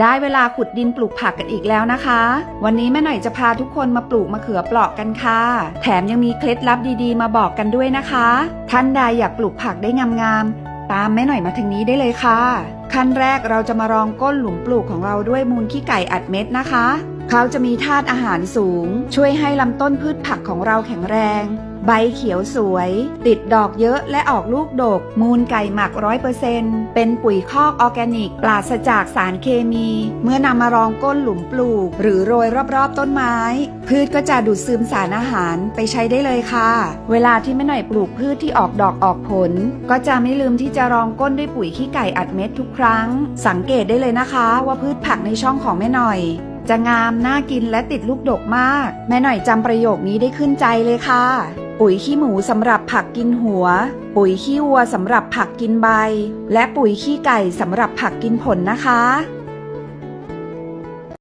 ได้เวลาขุดดินปลูกผักกันอีกแล้วนะคะ วันนี้แม่หน่อยจะพาทุกคนมาปลูกมะเขือเปราะกันค่ะ แถมยังมีเคล็ดลับดีๆ มาบอกกันด้วยนะคะ ท่านใดอยากปลูกผักได้งามๆ ตามแม่หน่อยมาทางนี้ได้เลยค่ะ ขั้นแรกเราจะมารองก้นหลุมปลูกของเราด้วยมูลขี้ไก่อัดเม็ดนะคะ เขาจะมีธาตุอาหารสูง ช่วยให้ลำต้นพืชผักของเราแข็งแรง ใบเขียวสวย ติดดอกเยอะและออกลูกดก มูลไก่หมักร้อยเปอร์เซนเป็นปุ๋ยคอกออร์แกนิก ปราศจากสารเคมี เมื่อนำมารองก้นหลุมปลูก หรือโรยรอบๆต้นไม้ พืชก็จะดูดซึมสารอาหารไปใช้ได้เลยค่ะ เวลาที่แม่หน่อยปลูกพืชที่ออกดอกออกผล ก็จะไม่ลืมที่จะรองก้นด้วยปุ๋ยขี้ไก่อัดเม็ดทุกครั้ง สังเกตได้เลยนะคะ ว่าพืชผักในช่องของแม่หน่อย จะงามน่ากินและติดลูกดกมาก แม่หน่อยจำประโยคนี้ได้ขึ้นใจเลยค่ะ ปุ๋ยขี้หมูสำหรับผักกินหัว ปุ๋ยขี้วัวสำหรับผักกินใบ และปุ๋ยขี้ไก่สำหรับผักกินผลนะคะ